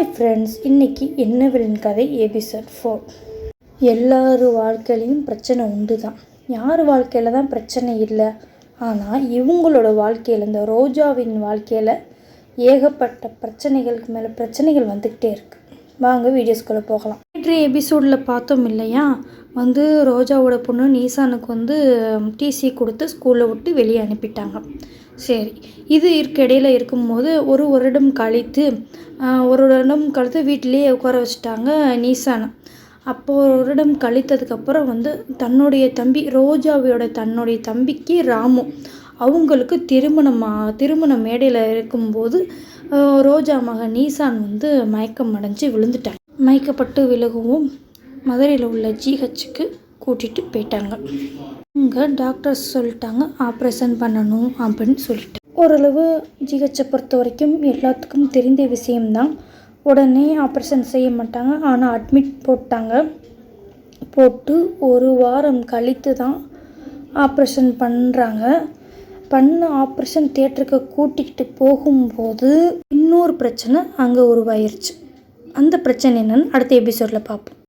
Hi friends இன்னைக்கு என்ன கதை எபிசோட் ஃபோர் எல்லார் வாழ்க்கையிலையும் பிரச்சனை உண்டு தான் யார் வாழ்க்கையில் தான் பிரச்சனை இல்லை? ஆனால் இவங்களோட வாழ்க்கையில் இந்த ரோஜாவின் வாழ்க்கையில் ஏகப்பட்ட பிரச்சனைகளுக்கு மேலே பிரச்சனைகள் வந்துக்கிட்டே இருக்குது வாங்க வீடியோஸ்குள்ளே போகலாம். நேற்றைய எபிசோடில் பார்த்தோம் இல்லையா? வந்து ரோஜாவோட பொண்ணு நீசானுக்கு வந்து டிசி கொடுத்து ஸ்கூலில் விட்டு வெளியே அனுப்பிட்டாங்க. சரி. இது இருக்க இடையில இருக்கும்போது ஒரு வருடம் கழித்து ஒரு வருடம் கழித்து வீட்டிலேயே உட்கார வச்சுட்டாங்க நீசானை. அப்போது ஒரு வருடம் கழித்ததுக்கப்புறம் வந்து தன்னுடைய தம்பி ரோஜாவோட தன்னுடைய தம்பிக்கு ராமு. அவங்களுக்கு திருமணமா திருமண மேடையில் இருக்கும்போது ரோஜா மகன் நீசான் வந்து மயக்கம் அடைஞ்சு விழுந்துட்டாங்க மயக்கப்பட்டு விலகவும். மதுரையில் உள்ள ஜிஹெச்சுக்கு கூட்டிகிட்டு போயிட்டாங்க. இங்கே டாக்டர்ஸ் சொல்லிட்டாங்க ஆப்ரேஷன் பண்ணணும் அப்படின்னு சொல்லிட்டு. ஓரளவு ஜிஹெச்சை பொறுத்த வரைக்கும் எல்லாத்துக்கும் தெரிந்த விஷயம்தான். உடனே ஆப்ரேஷன் செய்ய மாட்டாங்க ஆனால் அட்மிட் போட்டாங்க. போட்டு ஒரு வாரம் கழித்து தான் ஆப்ரேஷன் பண்ணுறாங்க பண்ண ஆப்ரேஷன் தேட்டருக்கு கூட்டிகிட்டு போகும்போது இன்னொரு பிரச்சனை அங்கே உருவாயிருச்சு. அந்த பிரச்சனை என்னன்னு அடுத்த எபிசோடில் பார்ப்போம்.